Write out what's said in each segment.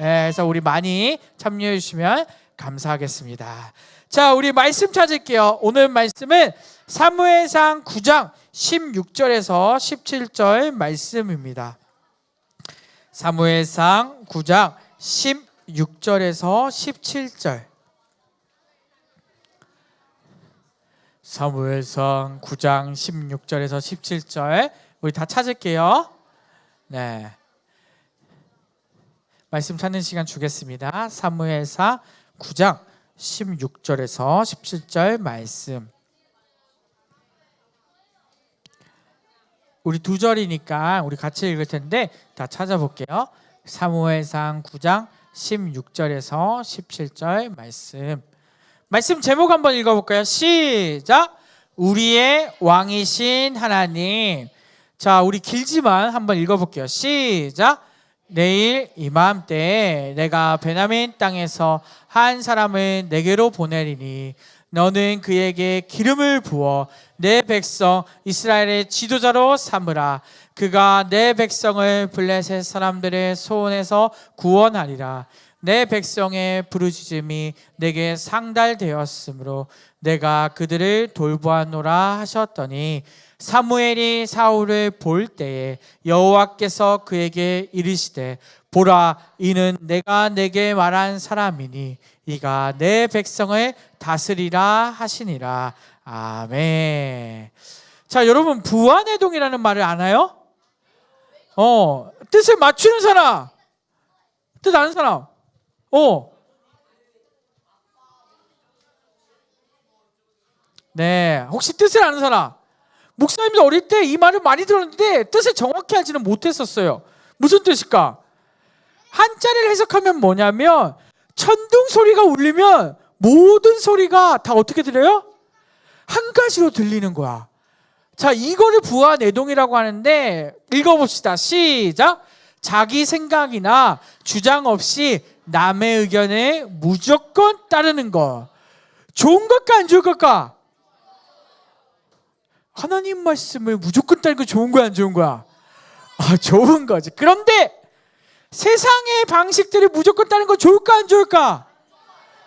예, 그래서 우리 많이 참여해 주시면 감사하겠습니다. 자, 우리 말씀 찾을게요. 오늘 말씀은 사무엘상 9장 16절에서 17절 말씀입니다. 사무엘상 9장 16절에서 17절. 사무엘상 9장 16절에서 17절 우리 다 찾을게요. 네. 말씀 찾는 시간 주겠습니다. 사무엘상 9장 16절에서 17절 말씀. 우리 두 절이니까 우리 같이 읽을 텐데 다 찾아볼게요. 사무엘상 9장 16절에서 17절 말씀. 말씀 제목 한번 읽어볼까요? 시작. 우리의 왕이신 하나님. 자, 우리 길지만 한번 읽어볼게요. 시작. 내일 이맘때 내가 베냐민 땅에서 한 사람을 내게로 보내리니 너는 그에게 기름을 부어 내 백성 이스라엘의 지도자로 삼으라. 그가 내 백성을 블레셋 사람들의 소원에서 구원하리라. 내 백성의 부르짖음이 내게 상달되었으므로 내가 그들을 돌보아노라 하셨더니 사무엘이 사울을 볼 때에 여호와께서 그에게 이르시되 보라 이는 내가 내게 말한 사람이니 이가 내 백성을 다스리라 하시니라 아멘. 자 여러분 부안해동이라는 말을 아나요? 어 뜻을 맞추는 사람 뜻 아는 사람 어 네, 혹시 뜻을 아는 사람? 목사님도 어릴 때 이 말을 많이 들었는데 뜻을 정확히 알지는 못했었어요. 무슨 뜻일까? 한자리를 해석하면 뭐냐면 천둥 소리가 울리면 모든 소리가 다 어떻게 들려요? 한 가지로 들리는 거야. 자, 이거를 부하 내동이라고 하는데 읽어봅시다. 시작. 자기 생각이나 주장 없이 남의 의견에 무조건 따르는 거. 좋은 것과 안 좋은 것과? 하나님 말씀을 무조건 따르는 거 좋은 거야, 안 좋은 거야? 아, 좋은 거지. 그런데 세상의 방식들을 무조건 따르는 거 좋을까, 안 좋을까?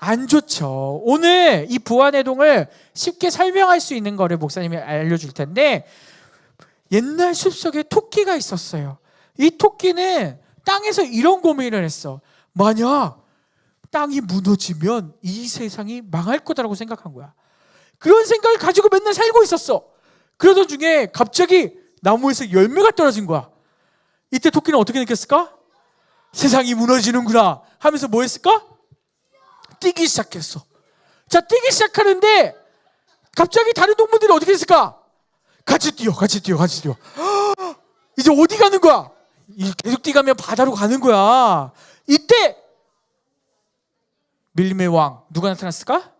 안 좋죠. 오늘 이 부안해동을 쉽게 설명할 수 있는 거를 목사님이 알려줄 텐데 옛날 숲속에 토끼가 있었어요. 이 토끼는 땅에서 이런 고민을 했어. 만약 땅이 무너지면 이 세상이 망할 거다라고 생각한 거야. 그런 생각을 가지고 맨날 살고 있었어. 그러던 중에 갑자기 나무에서 열매가 떨어진 거야. 이때 토끼는 어떻게 느꼈을까? 세상이 무너지는구나 하면서 뭐 했을까? 뛰기 시작했어. 자, 뛰기 시작하는데 갑자기 다른 동물들이 어떻게 했을까? 같이 뛰어, 같이 뛰어, 같이 뛰어. 이제 어디 가는 거야? 이 계속 뛰가면 바다로 가는 거야. 이때 밀림의 왕 누가 나타났을까?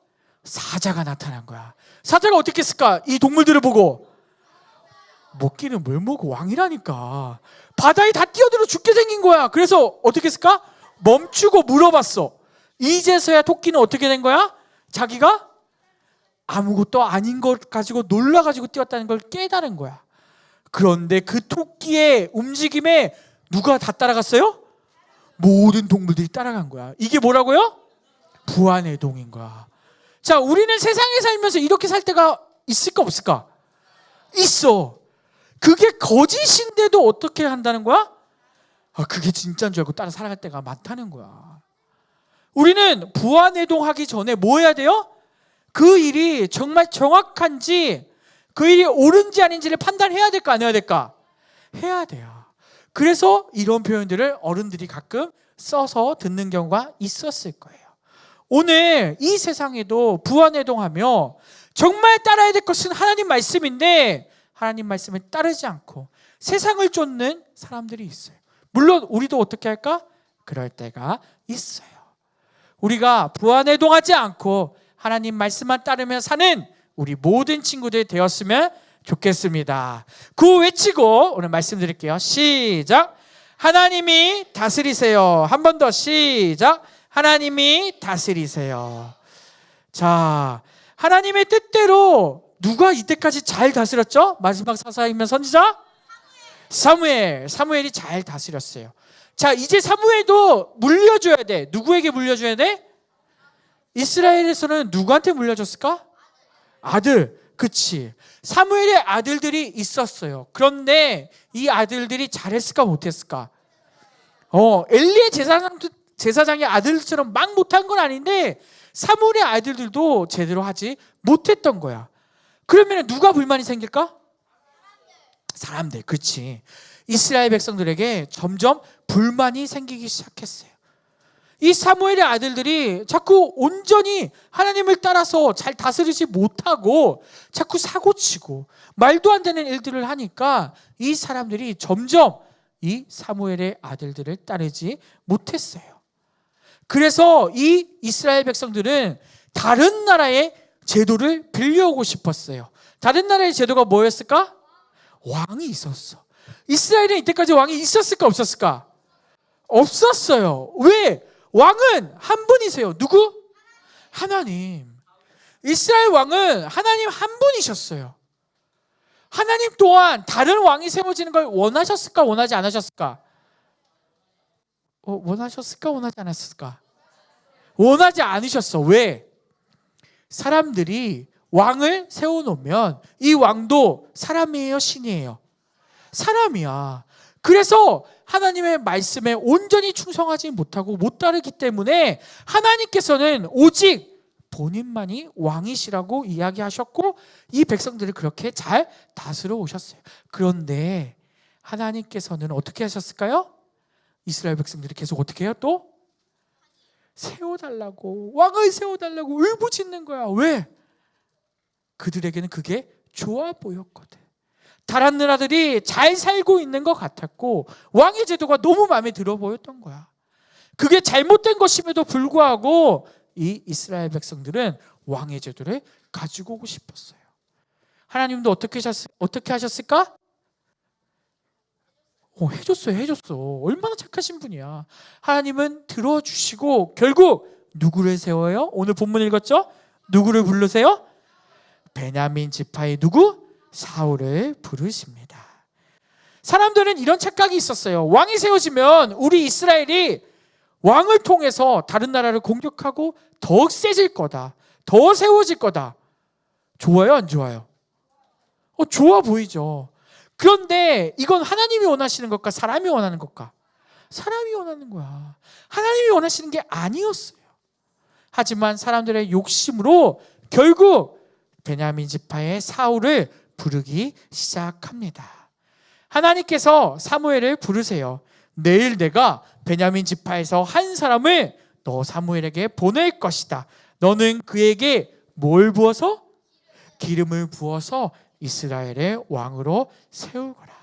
사자가 나타난 거야. 사자가 어떻게 했을까? 이 동물들을 보고 먹기는 뭘 먹어 왕이라니까 바다에 다 뛰어들어 죽게 생긴 거야. 그래서 어떻게 했을까? 멈추고 물어봤어. 이제서야 토끼는 어떻게 된 거야? 자기가 아무것도 아닌 것 가지고 놀라가지고 뛰었다는 걸 깨달은 거야. 그런데 그 토끼의 움직임에 누가 다 따라갔어요? 모든 동물들이 따라간 거야. 이게 뭐라고요? 부안의 동인 거야. 자, 우리는 세상에 살면서 이렇게 살 때가 있을까 없을까? 있어. 그게 거짓인데도 어떻게 한다는 거야? 아, 그게 진짜인 줄 알고 따라 살아갈 때가 많다는 거야. 우리는 부안해동하기 전에 뭐 해야 돼요? 그 일이 정말 정확한지 그 일이 옳은지 아닌지를 판단해야 될까 안 해야 될까? 해야 돼요. 그래서 이런 표현들을 어른들이 가끔 써서 듣는 경우가 있었을 거예요. 오늘 이 세상에도 부안해동하며 정말 따라야 될 것은 하나님 말씀인데 하나님 말씀을 따르지 않고 세상을 쫓는 사람들이 있어요. 물론 우리도 어떻게 할까? 그럴 때가 있어요. 우리가 부안해동하지 않고 하나님 말씀만 따르며 사는 우리 모든 친구들 되었으면 좋겠습니다. 구 외치고 오늘 말씀드릴게요. 시작. 하나님이 다스리세요. 한 번 더 시작. 하나님이 다스리세요. 자, 하나님의 뜻대로 누가 이때까지 잘 다스렸죠? 마지막 사사이면 선지자? 사무엘. 사무엘이 잘 다스렸어요. 자, 이제 사무엘도 물려줘야 돼. 누구에게 물려줘야 돼? 이스라엘에서는 누구한테 물려줬을까? 아들. 그치. 사무엘의 아들들이 있었어요. 그런데 이 아들들이 잘했을까 못했을까? 어, 엘리의 제사장, 제사장의 아들처럼 막 못한 건 아닌데 사무엘의 아들들도 제대로 하지 못했던 거야. 그러면 누가 불만이 생길까? 사람들, 그치. 이스라엘 백성들에게 점점 불만이 생기기 시작했어요. 이 사무엘의 아들들이 자꾸 온전히 하나님을 따라서 잘 다스리지 못하고 자꾸 사고치고 말도 안 되는 일들을 하니까 이 사람들이 점점 이 사무엘의 아들들을 따르지 못했어요. 그래서 이 이스라엘 백성들은 다른 나라의 제도를 빌려오고 싶었어요. 다른 나라의 제도가 뭐였을까? 왕이 있었어. 이스라엘에 이때까지 왕이 있었을까 없었을까? 없었어요. 왜? 왕은 한 분이세요. 누구? 하나님. 이스라엘 왕은 하나님 한 분이셨어요. 하나님 또한 다른 왕이 세워지는 걸 원하셨을까 원하지 않으셨을까? 어, 원하셨을까 원하지 않았을까? 원하지 않으셨어. 왜? 사람들이 왕을 세워놓으면 이 왕도 사람이에요, 신이에요? 사람이야. 그래서 하나님의 말씀에 온전히 충성하지 못하고 못 따르기 때문에 하나님께서는 오직 본인만이 왕이시라고 이야기하셨고 이 백성들을 그렇게 잘 다스려 오셨어요. 그런데 하나님께서는 어떻게 하셨을까요? 이스라엘 백성들이 계속 어떻게 해요? 또 세워달라고 왕을 세워달라고 울부짖는 거야. 왜? 그들에게는 그게 좋아 보였거든. 다른 나라들이 잘 살고 있는 것 같았고 왕의 제도가 너무 마음에 들어 보였던 거야. 그게 잘못된 것임에도 불구하고 이 이스라엘 백성들은 왕의 제도를 가지고 오고 싶었어요. 하나님도 어떻게 하셨, 어떻게 하셨을까? 어, 해줬어요, 해줬어. 얼마나 착하신 분이야. 하나님은 들어주시고 결국 누구를 세워요? 오늘 본문 읽었죠? 누구를 부르세요? 베냐민 지파의 누구? 사울을 부르십니다. 사람들은 이런 착각이 있었어요. 왕이 세워지면 우리 이스라엘이 왕을 통해서 다른 나라를 공격하고 더 세질 거다. 더 세워질 거다. 좋아요, 안 좋아요? 어, 좋아 보이죠. 그런데 이건 하나님이 원하시는 것과 사람이 원하는 것과 사람이 원하는 거야. 하나님이 원하시는 게 아니었어요. 하지만 사람들의 욕심으로 결국 베냐민 지파의 사울을 부르기 시작합니다. 하나님께서 사무엘을 부르세요. 내일 내가 베냐민 지파에서 한 사람을 너 사무엘에게 보낼 것이다. 너는 그에게 뭘 부어서 기름을 부어서 이스라엘의 왕으로 세우거라.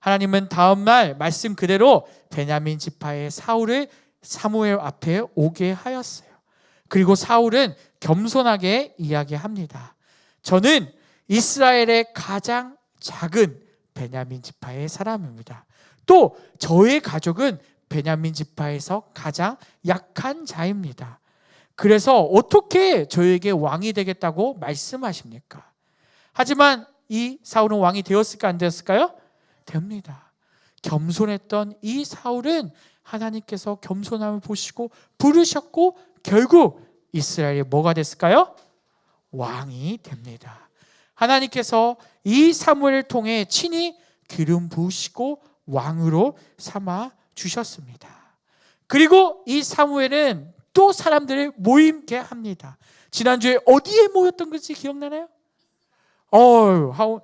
하나님은 다음 날 말씀 그대로 베냐민 지파의 사울을 사무엘 앞에 오게 하였어요. 그리고 사울은 겸손하게 이야기합니다. 저는 이스라엘의 가장 작은 베냐민 지파의 사람입니다. 또 저의 가족은 베냐민 지파에서 가장 약한 자입니다. 그래서 어떻게 저에게 왕이 되겠다고 말씀하십니까? 하지만 이 사울은 왕이 되었을까 안 되었을까요? 됩니다. 겸손했던 이 사울은 하나님께서 겸손함을 보시고 부르셨고 결국 이스라엘이 뭐가 됐을까요? 왕이 됩니다. 하나님께서 이 사무엘을 통해 친히 기름 부으시고 왕으로 삼아 주셨습니다. 그리고 이 사무엘은 또 사람들을 모임게 합니다. 지난주에 어디에 모였던 건지 기억나나요? 어유, 하우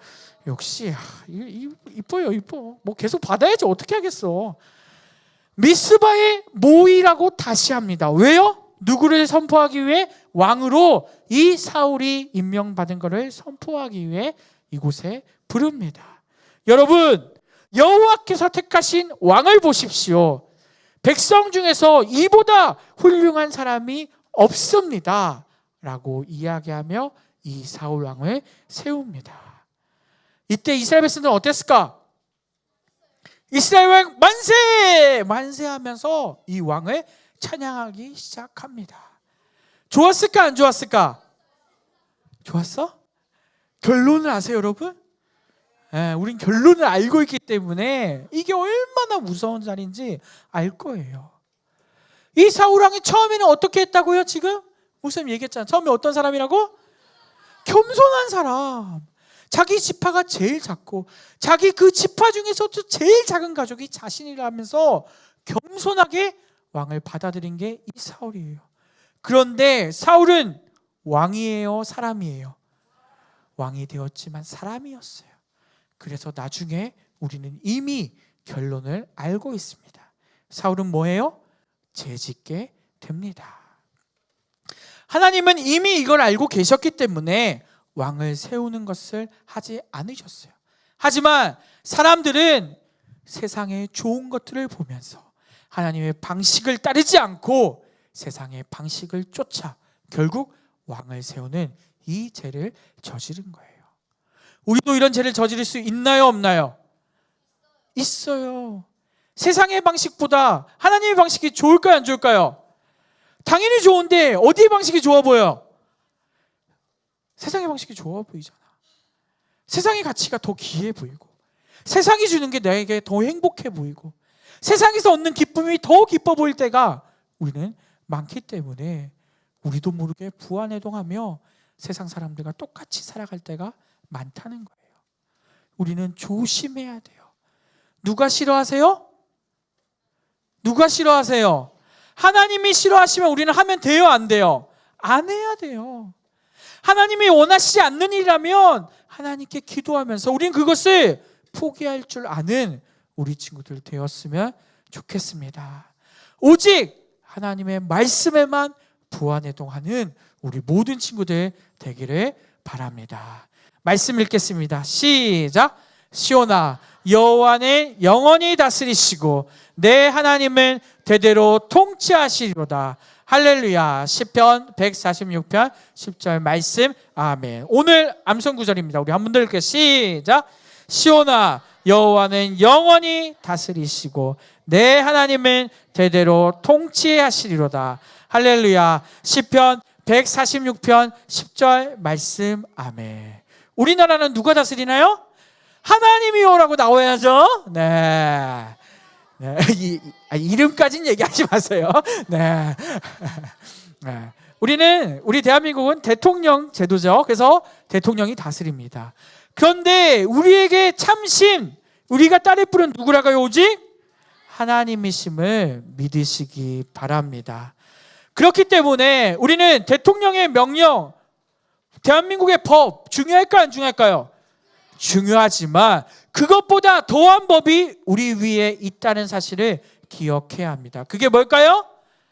역시 이, 이뻐요, 이뻐. 뭐 계속 받아야지 어떻게 하겠어. 미스바에 모이라고 다시 합니다. 왜요? 누구를 선포하기 위해 왕으로 이 사울이 임명받은 것을 선포하기 위해 이곳에 부릅니다. 여러분, 여호와께서 택하신 왕을 보십시오. 백성 중에서 이보다 훌륭한 사람이 없습니다. 라고 이야기하며 이 사울 왕을 세웁니다. 이때 이스라엘 백성들은 어땠을까? 이스라엘 왕 만세! 만세하면서 이 왕을 찬양하기 시작합니다. 좋았을까 안 좋았을까? 좋았어? 결론을 아세요, 여러분? 예, 우린 결론을 알고 있기 때문에 이게 얼마나 무서운 자리인지 알 거예요. 이 사울 왕이 처음에는 어떻게 했다고요? 지금 목사님 얘기했잖아. 처음에 어떤 사람이라고? 겸손한 사람. 자기 지파가 제일 작고 자기 그 지파 중에서도 제일 작은 가족이 자신이라면서 겸손하게 왕을 받아들인 게 이 사울이에요. 그런데 사울은 왕이에요, 사람이에요. 왕이 되었지만 사람이었어요. 그래서 나중에 우리는 이미 결론을 알고 있습니다. 사울은 뭐예요? 죄짓게 됩니다. 하나님은 이미 이걸 알고 계셨기 때문에 왕을 세우는 것을 하지 않으셨어요. 하지만 사람들은 세상의 좋은 것들을 보면서 하나님의 방식을 따르지 않고 세상의 방식을 쫓아 결국 왕을 세우는 이 죄를 저지른 거예요. 우리도 이런 죄를 저지를 수 있나요, 없나요? 있어요. 세상의 방식보다 하나님의 방식이 좋을까요, 안 좋을까요? 당연히 좋은데 어디의 방식이 좋아 보여요? 세상의 방식이 좋아 보이잖아. 세상의 가치가 더 귀해 보이고 세상이 주는 게 나에게 더 행복해 보이고 세상에서 얻는 기쁨이 더 기뻐 보일 때가 우리는 많기 때문에 우리도 모르게 부안해동하며 세상 사람들과 똑같이 살아갈 때가 많다는 거예요. 우리는 조심해야 돼요. 누가 싫어하세요? 누가 싫어하세요? 하나님이 싫어하시면 우리는 하면 돼요, 안 돼요? 안 해야 돼요. 하나님이 원하시지 않는 일이라면 하나님께 기도하면서 우리는 그것을 포기할 줄 아는 우리 친구들 되었으면 좋겠습니다. 오직 하나님의 말씀에만 부안해동하는 우리 모든 친구들 되기를 바랍니다. 말씀 읽겠습니다. 시작. 시온아 여호와는 영원히 다스리시고 내 하나님은 대대로 통치하시리로다. 할렐루야. 시편 146편 10절 말씀. 아멘. 오늘 암송 구절입니다. 우리 한 번 더 읽게 시작. 시온아 여호와는 영원히 다스리시고 내 하나님은 대대로 통치하시리로다. 할렐루야. 시편 146편 10절 말씀. 아멘. 우리나라는 누가 다스리나요? 하나님이요라고 나와야죠. 네. 네. 이, 아, 이름까지는 얘기하지 마세요. 네. 네. 우리는 우리 대한민국은 대통령 제도죠. 그래서 대통령이 다스립니다. 그런데 우리에게 참신 우리가 딸의 뿔은 누구라고요? 오직 하나님이심을 믿으시기 바랍니다. 그렇기 때문에 우리는 대통령의 명령, 대한민국의 법 중요할까요? 안 중요할까요? 중요하지만 그것보다 더한 법이 우리 위에 있다는 사실을 기억해야 합니다. 그게 뭘까요?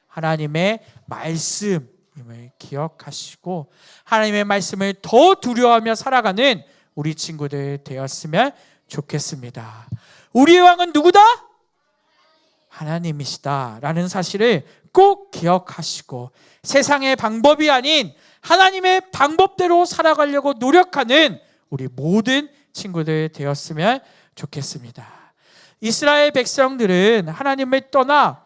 하나님의 말씀임을 기억하시고 하나님의 말씀을 더 두려워하며 살아가는 우리 친구들 되었으면 좋겠습니다. 우리의 왕은 누구다? 하나님이시다라는 사실을 꼭 기억하시고 세상의 방법이 아닌 하나님의 방법대로 살아가려고 노력하는 우리 모든 친구들 되었으면 좋겠습니다. 이스라엘 백성들은 하나님을 떠나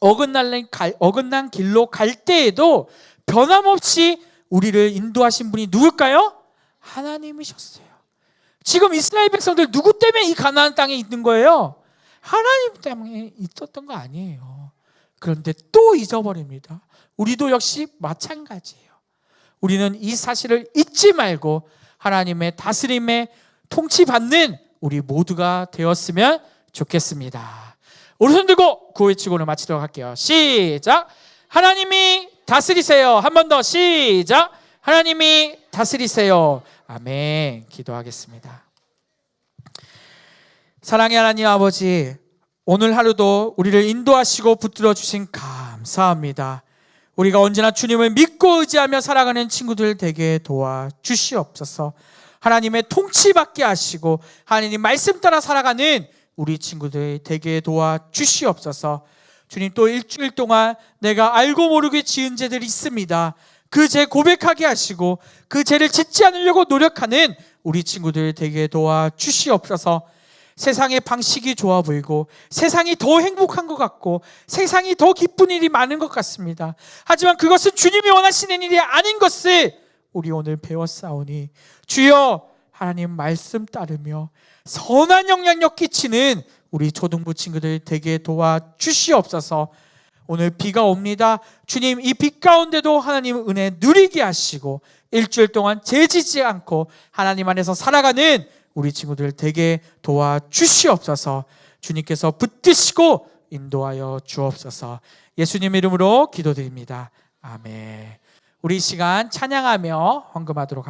어긋난, 어긋난 길로 갈 때에도 변함없이 우리를 인도하신 분이 누굴까요? 하나님이셨어요. 지금 이스라엘 백성들 누구 때문에 이 가나안 땅에 있는 거예요? 하나님 때문에 있었던 거 아니에요. 그런데 또 잊어버립니다. 우리도 역시 마찬가지예요. 우리는 이 사실을 잊지 말고 하나님의 다스림에 통치받는 우리 모두가 되었으면 좋겠습니다. 오른손 들고 구호외치고는 마치도록 할게요. 시작. 하나님이 다스리세요. 한 번 더 시작. 하나님이 다스리세요. 아멘. 기도하겠습니다. 사랑의 하나님 아버지, 오늘 하루도 우리를 인도하시고 붙들어 주신 감사합니다. 우리가 언제나 주님을 믿고 의지하며 살아가는 친구들 되게 도와 주시옵소서. 하나님의 통치받게 하시고 하나님 말씀 따라 살아가는 우리 친구들 되게 도와 주시옵소서. 주님 또 일주일 동안 내가 알고 모르게 지은 죄들이 있습니다. 그 죄 고백하게 하시고 그 죄를 짓지 않으려고 노력하는 우리 친구들 되게 도와 주시옵소서. 세상의 방식이 좋아 보이고 세상이 더 행복한 것 같고 세상이 더 기쁜 일이 많은 것 같습니다. 하지만 그것은 주님이 원하시는 일이 아닌 것을 우리 오늘 배웠사오니 주여 하나님 말씀 따르며 선한 영향력 끼치는 우리 초등부 친구들 되게 도와 주시옵소서. 오늘 비가 옵니다. 주님 이빛 가운데도 하나님 은혜 누리게 하시고 일주일 동안 재지지 않고 하나님 안에서 살아가는 우리 친구들 되게 도와 주시옵소서. 주님께서 붙드시고 인도하여 주옵소서. 예수님 이름으로 기도드립니다. 아멘. 우리 이 시간 찬양하며 헌금하도록 하겠습니다.